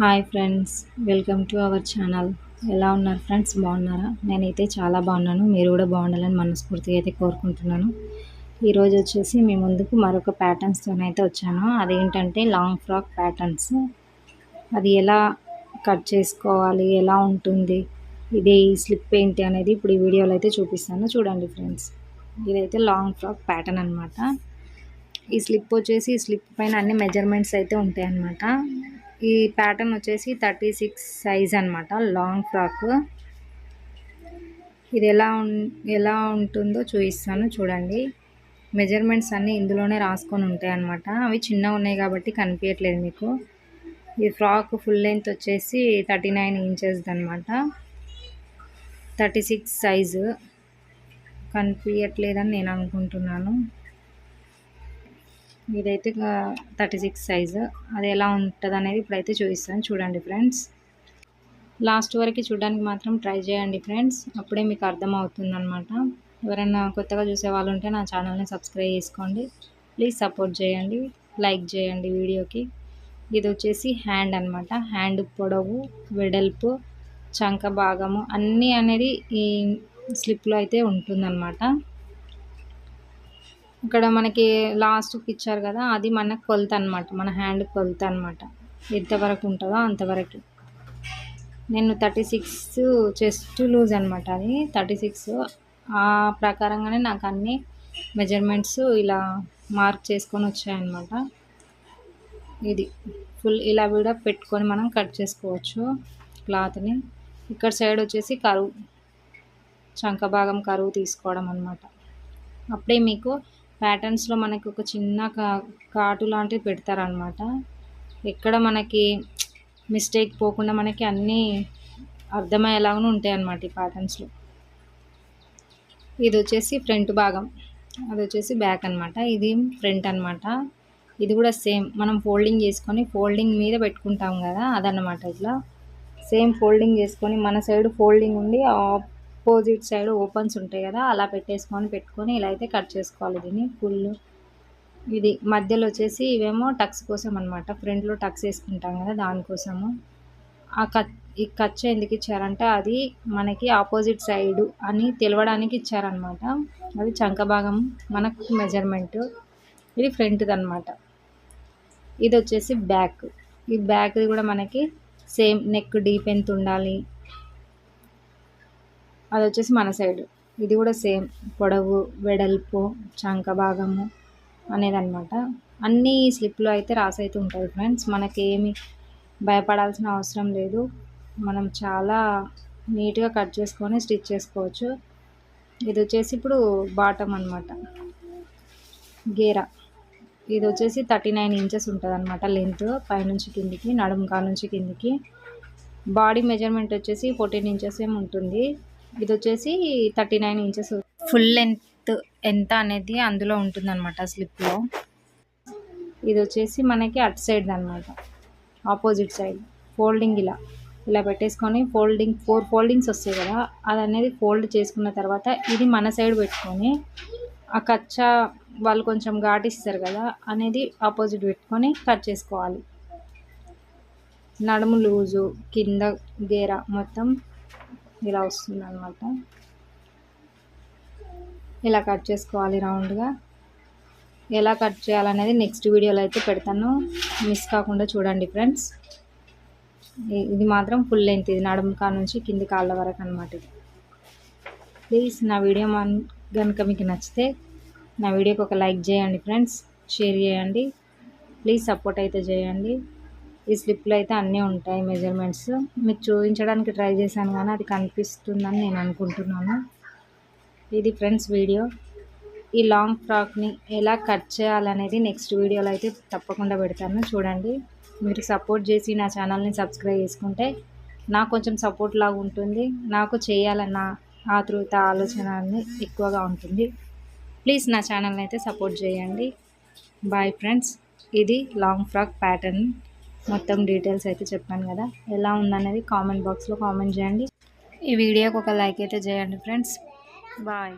Hi friends welcome to our channel. ఎలా ఉన్నారు friends? బాగున్నారా? నేనైతే చాలా బాగున్నాను. మీరు కూడా బాగుండాలని మనస్ఫూర్తిగా అయితే కోరుకుంటున్నాను. ఈరోజు వచ్చేసి మీ ముందుకు మరొక ప్యాటర్న్స్తోనైతే వచ్చాను. అదేంటంటే లాంగ్ ఫ్రాక్ ప్యాటర్న్స్ అది ఎలా కట్ చేసుకోవాలి? ఎలా ఉంటుంది? ఇది స్లిప్ ఏంటి అనేది ఇప్పుడు ఈ వీడియోలో అయితే చూపిస్తాను. చూడండి ఫ్రెండ్స్. ఇదైతే లాంగ్ ఫ్రాక్ ప్యాటర్న్ అనమాట ఈ స్లిప్ వచ్చేసి ఈ స్లిప్ పైన అన్ని మెజర్మెంట్స్ అయితే ఉంటాయి అన్నమాట ఈ ప్యాటర్న్ వచ్చేసి థర్టీ సిక్స్ సైజ్ అనమాట లాంగ్ ఫ్రాక్ ఇది ఎలా ఉం ఎలా ఉంటుందో చూపిస్తాను చూడండి. మెజర్మెంట్స్ అన్నీ ఇందులోనే రాసుకొని ఉంటాయి అన్నమాట. అవి చిన్నగా ఉన్నాయి కాబట్టి కనిపించట్లేదు మీకు. ఈ ఫ్రాక్ ఫుల్ లెంత్ వచ్చేసి థర్టీ నైన్ ఇంచెస్ది అనమాట థర్టీ సిక్స్ సైజు కనిపించట్లేదని నేను అనుకుంటున్నాను. ఇదైతే థర్టీ సిక్స్ సైజు అది ఎలా ఉంటుంది అనేది ఇప్పుడైతే చూపిస్తాను. చూడండి ఫ్రెండ్స్. లాస్ట్ వరకు చూడడానికి మాత్రం ట్రై చేయండి ఫ్రెండ్స్. అప్పుడే మీకు అర్థమవుతుంది అనమాట ఎవరైనా కొత్తగా చూసే వాళ్ళు ఉంటే నా ఛానల్ని సబ్స్క్రైబ్ చేసుకోండి. ప్లీజ్ సపోర్ట్ చేయండి. లైక్ చేయండి వీడియోకి. ఇది వచ్చేసి హ్యాండ్ అనమాట హ్యాండ్ పొడవు వెడల్పు చంక భాగము అన్నీ అనేది ఈ స్లిప్లో అయితే ఉంటుందన్నమాట. ఇక్కడ మనకి లాస్ట్కి ఇచ్చారు కదా అది మన కొలత అనమాట మన హ్యాండ్ కొలత అనమాట ఎంతవరకు ఉంటుందో అంతవరకు నేను థర్టీ సిక్స్ చెస్ట్ లూజ్ అనమాట అది. థర్టీ సిక్స్ ఆ ప్రకారంగానే నాకు అన్ని మెజర్మెంట్స్ ఇలా మార్క్ చేసుకొని వచ్చాయన్నమాట. ఇది ఫుల్ ఇలా కూడా పెట్టుకొని మనం కట్ చేసుకోవచ్చు క్లాత్ని. ఇక్కడ సైడ్ వచ్చేసి కరువు చంక భాగం కరువు తీసుకోవడం అనమాట అప్పుడే మీకు ప్యాటర్న్స్లో మనకి ఒక చిన్న కా కాటు లాంటివి పెడతారనమాట ఎక్కడ మనకి మిస్టేక్ పోకుండా మనకి అన్నీ అర్థమయ్యేలాగానే ఉంటాయి అన్నమాట ఈ ప్యాటర్న్స్లో. ఇది వచ్చేసి ఫ్రంట్ భాగం. అది వచ్చేసి బ్యాక్ అనమాట ఇది ఫ్రంట్ అనమాట ఇది కూడా సేమ్ మనం ఫోల్డింగ్ చేసుకొని ఫోల్డింగ్ మీద పెట్టుకుంటాం కదా అదన్నమాట ఇట్లా. సేమ్ ఫోల్డింగ్ చేసుకొని మన సైడ్ ఫోల్డింగ్ ఉండి అపోజిట్ సైడ్ ఓపెన్స్ ఉంటాయి కదా అలా పెట్టేసుకొని పెట్టుకొని ఇలా అయితే కట్ చేసుకోవాలి దీన్ని ఫుల్. ఇది మధ్యలో వచ్చేసి ఇవేమో టక్స్ కోసం అనమాట ఫ్రంట్లో టక్స్ వేసుకుంటాం కదా దానికోసము. ఆ కట్ ఈ కచ్చ ఎందుకు ఇచ్చారంటే అది మనకి ఆపోజిట్ సైడ్ అని తెలవడానికి ఇచ్చారనమాట అది చంక భాగం మనకు మెజర్మెంట్. ఇది ఫ్రంట్ది అనమాట ఇది వచ్చేసి బ్యాక్. ఈ బ్యాక్ది కూడా మనకి సేమ్ నెక్ డీప్ ఎంత ఉండాలి అది వచ్చేసి మన సైడ్. ఇది కూడా సేమ్ పొడవు వెడల్పు చంక భాగము అనేది అనమాట అన్నీ స్లిప్లో అయితే రాసి అయితే ఉంటుంది ఫ్రెండ్స్. మనకి ఏమి భయపడాల్సిన అవసరం లేదు. మనం చాలా నీట్గా కట్ చేసుకొని స్టిచ్ చేసుకోవచ్చు. ఇది వచ్చేసి ఇప్పుడు బాటమ్ అనమాట గేరా. ఇది వచ్చేసి థర్టీ నైన్ ఇంచెస్ ఉంటుంది అనమాట లెంత్. పైనుంచి కిందికి నడుము నుంచి కిందికి. బాడీ మెజర్మెంట్ వచ్చేసి ఫోర్టీన్ ఇంచెస్ ఏమి ఉంటుంది. ఇది వచ్చేసి thirty nine inches. Full length ఎంత అనేది అందులో ఉంటుంది అనమాట స్లిప్లో. ఇది వచ్చేసి మనకి అటు సైడ్ అనమాట ఆపోజిట్ సైడ్. ఫోల్డింగ్ ఇలా. ఇలా పెట్టేసుకొని ఫోల్డింగ్ ఫోర్ ఫోల్డింగ్స్ వస్తాయి కదా అది అనేది ఫోల్డ్ చేసుకున్న తర్వాత ఇది మన సైడ్ పెట్టుకొని ఆ కచ్చా వాళ్ళు కొంచెం ఘాటిస్తారు కదా అనేది ఆపోజిట్ పెట్టుకొని కట్ చేసుకోవాలి. నడుము లూజు కింద గేర మొత్తం ఇలా వస్తుంది అనమాట ఇలా కట్ చేసుకోవాలి రౌండ్గా. ఎలా కట్ చేయాలనేది నెక్స్ట్ వీడియోలో అయితే పెడతాను. మిస్ కాకుండా చూడండి ఫ్రెండ్స్. ఇది మాత్రం ఫుల్ లెంత్ ఇది నడుము కా నుంచి కింది కాళ్ళ వరకు అనమాట ఇది. ప్లీజ్ నా వీడియో మన కనుక మీకు నచ్చితే నా వీడియోకి ఒక లైక్ చేయండి ఫ్రెండ్స్. షేర్ చేయండి. ప్లీజ్ సపోర్ట్ అయితే చేయండి. ఈ స్లిప్లో అయితే అన్నీ ఉంటాయి మెజర్మెంట్స్. మీకు చూపించడానికి ట్రై చేశాను కానీ అది కనిపిస్తుందని నేను అనుకుంటున్నాను. ఇది ఫ్రెండ్స్ వీడియో. ఈ లాంగ్ ఫ్రాక్ని ఎలా కట్ చేయాలనేది నెక్స్ట్ వీడియోలో అయితే తప్పకుండా పెడతాను. చూడండి. మీరు సపోర్ట్ చేసి నా ఛానల్ని సబ్స్క్రైబ్ చేసుకుంటే నాకు కొంచెం సపోర్ట్ లాగా ఉంటుంది. నాకు చేయాలన్న ఆతృత ఆలోచన ఎక్కువగా ఉంటుంది. ప్లీజ్ నా ఛానల్ని అయితే సపోర్ట్ చేయండి. Bye friends. ఇది లాంగ్ ఫ్రాక్ ప్యాటర్న్. మొత్తం డీటెయిల్స్ అయితే చెప్పాను కదా. ఎలా ఉందనేది కామెంట్ బాక్స్లో కామెంట్ చేయండి. ఈ వీడియోకి ఒక లైక్ అయితే చేయండి ఫ్రెండ్స్. బాయ్.